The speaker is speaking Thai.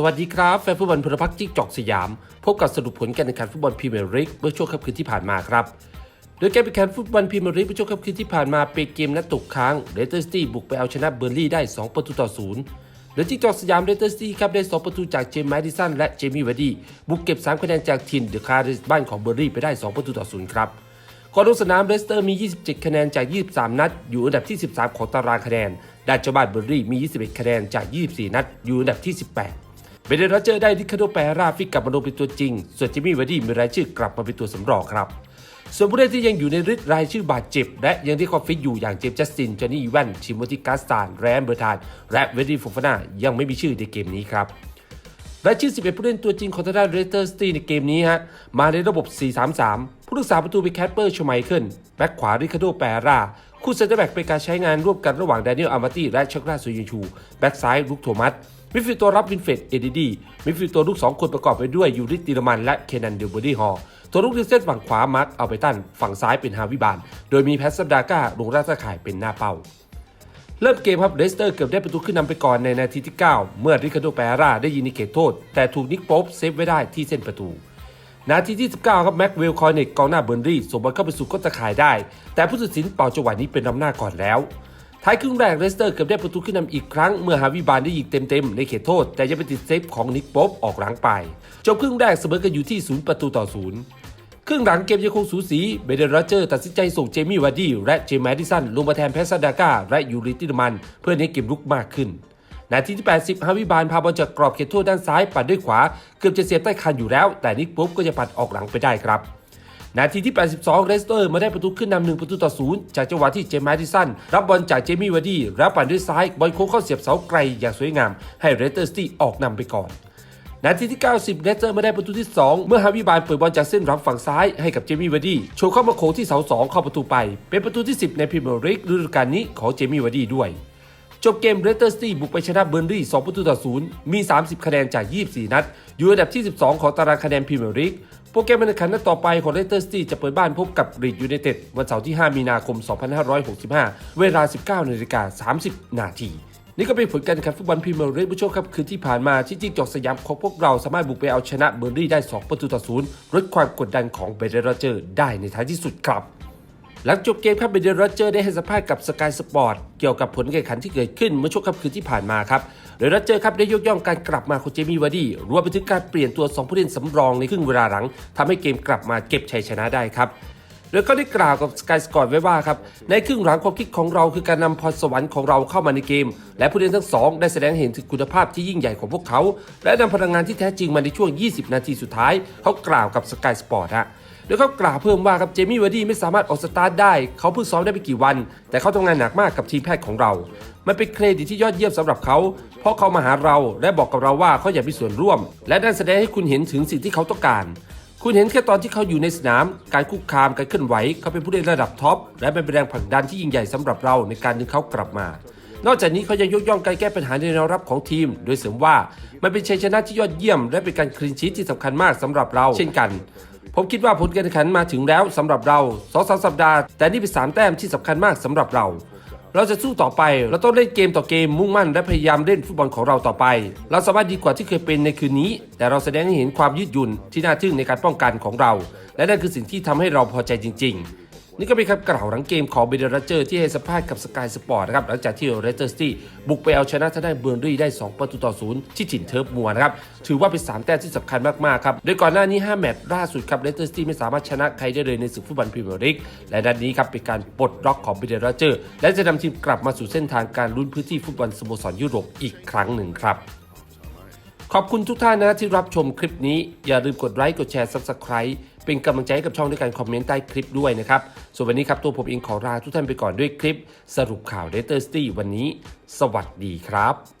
สวัสดีครับ แฟนฟุตบอลพลพักจิ๊กจอกสยาม พบกับสรุปผลการแข่งขันฟุตบอลพรีเมียร์ลีกเมื่อช่วงค่ำคืนที่ผ่านมาครับ โดยการแข่งขันฟุตบอลพรีเมียร์ลีกเมื่อช่วงค่ำคืนที่ผ่านมาเป็นเกมนัดตกค้างเรสเตอร์ซิตี้บุกไปเอาชนะเบอร์ลี่ได้ 2 ประตูต่อศูนย์โดยจิ๊กจอกสยามเรสเตอร์ซิตี้ครับได้ 2 ประตูจากเจมส์แมดิสันและเจมี่วาร์ดี้บุกเก็บ 3 คะแนนจากทีมเดอะคาร์ดิสบ้านของเบอร์ลี่ไปได้ 2 ประตูต่อศูนย์ครับก่อนลงสนามเลสเตอร์มี 27 คะแนนจาก 23 นัด อยู่อันดับที่ 13 ของตารางคะแนนด้านเจ้าบ้านเบอร์รี่มี 21 คะแนนจาก 24 นัด อยู่อันดับที่ 18 เบเดนโรเจอร์ได้ดิคาโดแปราฟิกกลับมาลงเป็นตัวจริง ส่วนจิมมี่วาร์ดี้มีรายชื่อกลับมาเป็นตัวสำรองครับ ส่วนผู้เล่นที่ยังอยู่ในฤทธิ์รายชื่อบาดเจ็บ และยังที่คอฟฟิตอยู่อย่างเจมส์จัสตินจอห์นนี่อีแวนชิโมติกาสตานแรนเบอร์ทานและเวดดี้ฟงฟานายังไม่มีชื่อในเกมนี้ครับรายชื่อ 11 ผู้เล่นตัวจริงของทางด้านเรสเตอร์สตีในเกมนี้ฮะ มาในระบบ 4-3-3 ผู้รักษาประตูเป็นแคปเปอร์ชไมเคิลแบ็คขวาริคาโดแปรา คู่เซนเตอร์แบ็กเป็นการใช้งานร่วมกันระหว่างแดเนียลอามาตี้และชักราซูยินชู แบ็คซ้ายลุกโทมัส มิดฟิลด์ตัวรับวินเฟดเอดีดีมิดฟิลด์ตัวลุก2คนประกอบไปด้วยยูริติรมันและเคนันเดลเบอร์ดี้ฮอลตัวลุกดิเซนฝั่งขวามาร์คอัลเบตันฝั่งซ้ายเป็นฮาวิบาน โดยมีแพสซับดาก้าลงราชข่ายเป็นหน้าเป้าเริ่มเกมครับเลสเตอร์เกือบได้ประตูขึ้นนำไปก่อนในนาทีที่ 9 เมื่อริคาโดแปราได้ยิงในเขตโทษ แต่ถูกนิกโป๊ปเซฟไว้ได้ที่เส้นประตู นาทีที่ 19 ครับแม็กเวลคอยเนกกองหน้าเบอร์นรี่ส่งบอลเข้าไปสู่ก้นตะข่ายได้ แต่ผู้ตัดสินเป่าจังหวะนี้เป็นนำหน้าก่อนแล้ว ท้ายครึ่งแรกเลสเตอร์เกือบได้ประตูขึ้นนำอีกครั้งเมื่อฮาวิบานได้ยิงเต็มๆ ในเขตโทษ แต่ยังไปติดเซฟของนิกป๊ปออกหลังไป จบครึ่งแรกเสมอกันอยู่ที่ 0 ประตูต่อศูนย์ครึ่งหลังเกมยังคงสูสีเบเดนโรเจอร์ตัดสินใจส่งเจมี่วาร์ดี้และเจมส์แมดิสันลงมาแทนแพสซาดาก้าและยูริติดมัน เพื่อให้เกมลุกมากขึ้นนาทีที่ 80 ฮาวิบานพาบอลจากกรอบเขตโทษด้านซ้ายปัดด้วยขวา เกือบจะเสียบใต้คานอยู่แล้ว แต่นิกปุ๊บก็จะปัดออกหลังไปได้ครับ นาทีที่ 82 เรสเตอร์มาได้ประตูขึ้นนำหนึ่งประตูต่อศูนย์จากจังหวะที่เจมส์แมดิสันรับบอลจากเจมี่วาร์ดี้แล้วปั่นด้วยซ้ายบอลโค้งเข้าเสียบเสาไกลอย่างสวยงาม ให้เรสเตอร์สตี้ออกนำไปก่อนนาทีที่ 90เนเจอร์มาได้ประตูที่ 2 เมื่อฮาวิบานเปิดบอลจากเส้นรับฝั่งซ้ายให้กับเจมี่วาร์ดี้โชว์เข้ามาโค้งที่เสา 2 เข้าประตูไป เป็นประตูที่ 10 ในพรีเมียร์ลีกฤดูกาลนี้ของเจมี่วาร์ดี้ด้วย จบเกมเรสเตอร์สตี้บุกไปชนะเบอร์นรี่ 2 ประตูต่อศูนย์มี 30 คะแนนจาก 24 นัด อยู่อันดับที่ 12 ของตารางคะแนนพรีเมียร์ลีก โปรแกรมการแข่งขันนัดต่อไปของเลสเตอร์สตี้จะเปิดบ้านพบกับรีดยูไนเต็ดวันเสาร์ที่ 5 มีนาคม 2565 เวลา 19นาฬิกา30 นาทีนี่ก็เป็นผลการแข่งขันฟุตบอลพรีเมียร์ลีกผู้ชมครับคืนที่ผ่านมาที่จิ้งจอกสยามของพวกเราสามารถบุกไปเอาชนะเบอร์นลี่ได้ 2 ประตูต่อศูนย์ลดความกดดันของเบเดนโรเจอร์ได้ในท้ายที่สุดครับ หลังจบเกมครับเบเดนโรเจอร์ได้ให้สัมภาษณ์กับสกายสปอร์ตเกี่ยวกับผลการแข่งขันที่เกิดขึ้นเมื่อช่วงค่ำคืนที่ผ่านมาครับโดยโรเจอร์ครับได้ยกย่องการกลับมาของเจมี่วาร์ดี้รวมไปถึงการเปลี่ยนตัว 2 ผู้เล่นสำรองในครึ่งเวลาหลังทำให้เกมกลับมาเก็บชัยชนะได้ครับโดยก็ได้กล่าวกับสกายสกอร์ไว้ว่าครับในครึ่งหลังความคิดของเราคือการนำพรสวรรค์ของเราเข้ามาในเกม และผู้เล่นทั้งสองได้แสดงเห็นถึงคุณภาพที่ยิ่งใหญ่ของพวกเขา และนำพลังงานที่แท้จริงมาในช่วง 20 นาทีสุดท้าย เขากล่าวกับสกายสปอร์ตฮะ โดยเขากล่าวเพิ่มว่าครับเจมี่วาร์ดี้ไม่สามารถออกสตาร์ทได้ เขาเพิ่งซ้อมได้ไม่กี่วัน แต่เขาทำงานหนักมากกับทีมแพทย์ของเรา มันเป็นเครดิตที่ยอดเยี่ยมสำหรับเขา เพราะเขามาหาเราและบอกกับเราว่าเขาอยากมีส่วนร่วม และนั่นแสดงให้คุณเห็นถึงสิ่งที่เขาต้องการ คุณเห็นแค่ตอนที่เขาอยู่ในสนาม การคุกคามการเคลื่อนไหว เขาเป็นผู้เล่นระดับท็อปและเป็นแรงผลักดันที่ยิ่งใหญ่สำหรับเราในการดึงเขากลับมานอกจากนี้เขายังยกย่องการแก้ปัญหาในแนวรับของทีม โดยเสริมว่ามันเป็นชัยชนะที่ยอดเยี่ยม และเป็นการคลีนชีทที่สำคัญมากสำหรับเราเช่นกัน ผมคิดว่าผลการแข่งขันมาถึงแล้วสำหรับเราสองสามสัปดาห์ แต่นี่เป็นสามแต้มที่สำคัญมากสำหรับเรา เราจะสู้ต่อไปเราต้องเล่นเกมต่อเกมมุ่งมั่นและพยายามเล่นฟุตบอลของเราต่อไป เราสามารถดีกว่าที่เคยเป็นในคืนนี้ แต่เราแสดงให้เห็นความยืดหยุ่นที่น่าทึ่งในการป้องกันของเรา และนั่นคือสิ่งที่ทำให้เราพอใจจริง ๆ นี่ก็เป็นคำกล่าวหลังเกมของเบเดรัเจอร์ที่ให้สัมภาษณ์กับสกายสปอร์ตนะครับหลังจากที่เรสเตอร์สตี้บุกไปเอาชนะทางด้านเบอร์นรี่ได้ 2 ประตูต่อศูนย์ที่ถิ่นเทิร์ฟมัวนะครับถือว่าเป็น 3 แต้มที่สำคัญมากๆครับโดยก่อนหน้านี้ 5 แมตช์ล่าสุดครับเรสเตอร์สตี้ไม่สามารถชนะใครได้เลยในศึกฟุตบอลพรีเมียร์ลีกและนัดนี้ครับเป็นการปลดล็อกของเบเดรัเจอร์และจะนำทีมกลับมาสู่เส้นทางการลุ้นพื้นที่ฟุตบอลสโมสรยุโรปอีกครั้งหนึ่งครับ ขอบคุณทุกท่านนะที่รับชมคลิปนี้ อย่าลืมกดไลค์กดแชร์ Subscribe เป็นกำลังใจให้กับช่องด้วยการคอมเมนต์ใต้คลิปด้วยนะครับ ส่วนวันนี้ครับตัวผมเองขอลาทุกท่านไปก่อนด้วยคลิป สรุปข่าวเดตเตอร์สตี้วันนี้ สวัสดีครับ